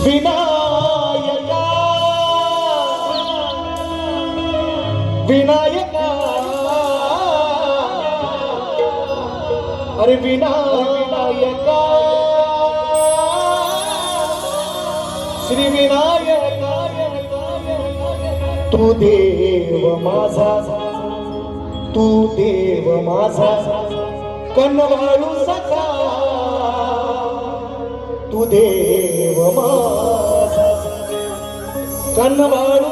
विनायका. विनायका. अरे विनायका. श्री विनायका. तू देव माझा. तू देव माझा. कनवाळू सखा. तू देव कन्न बाळू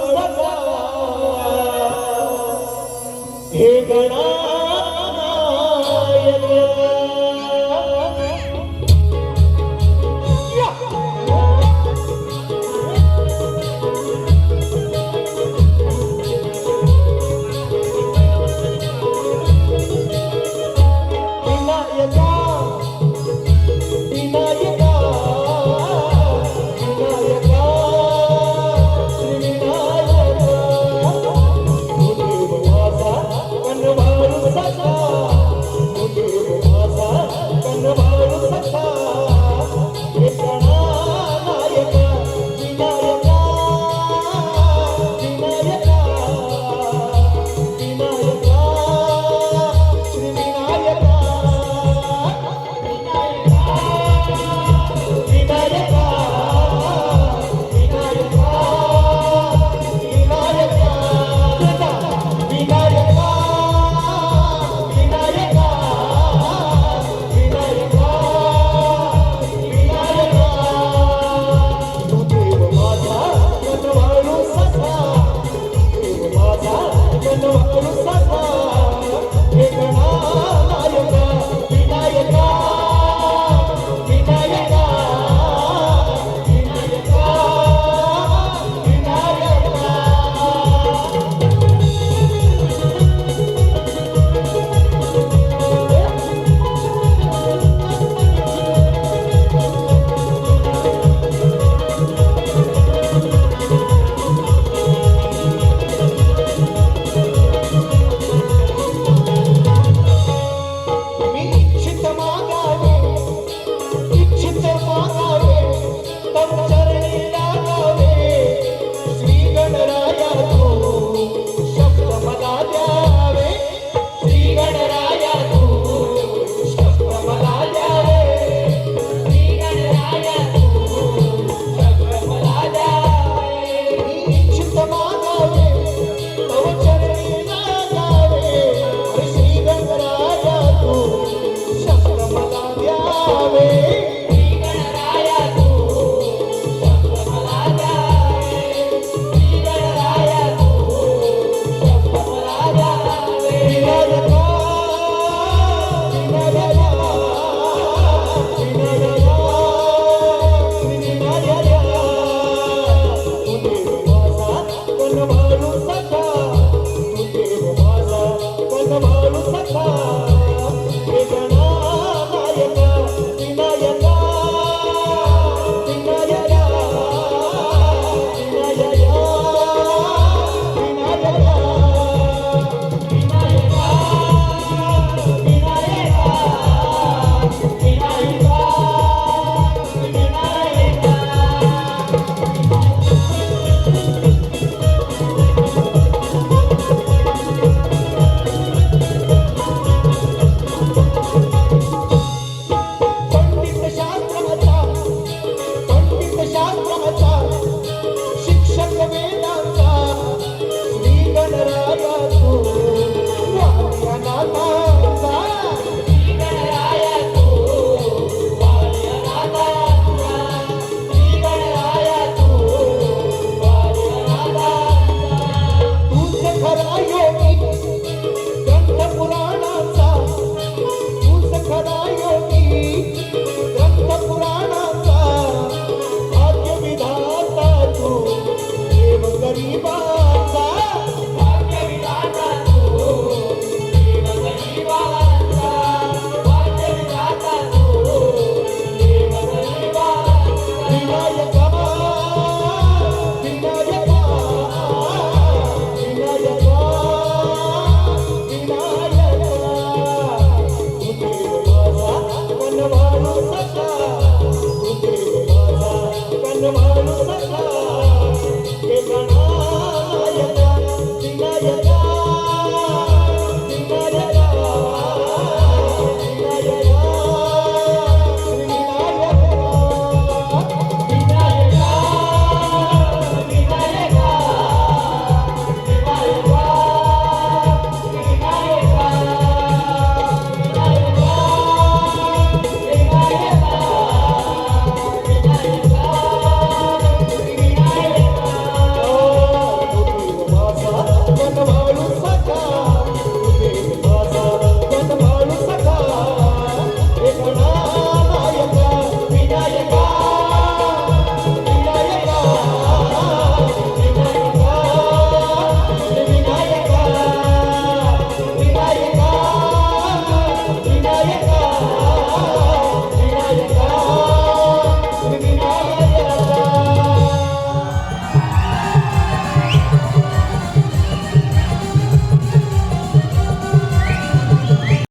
Mama, Mama, Mama.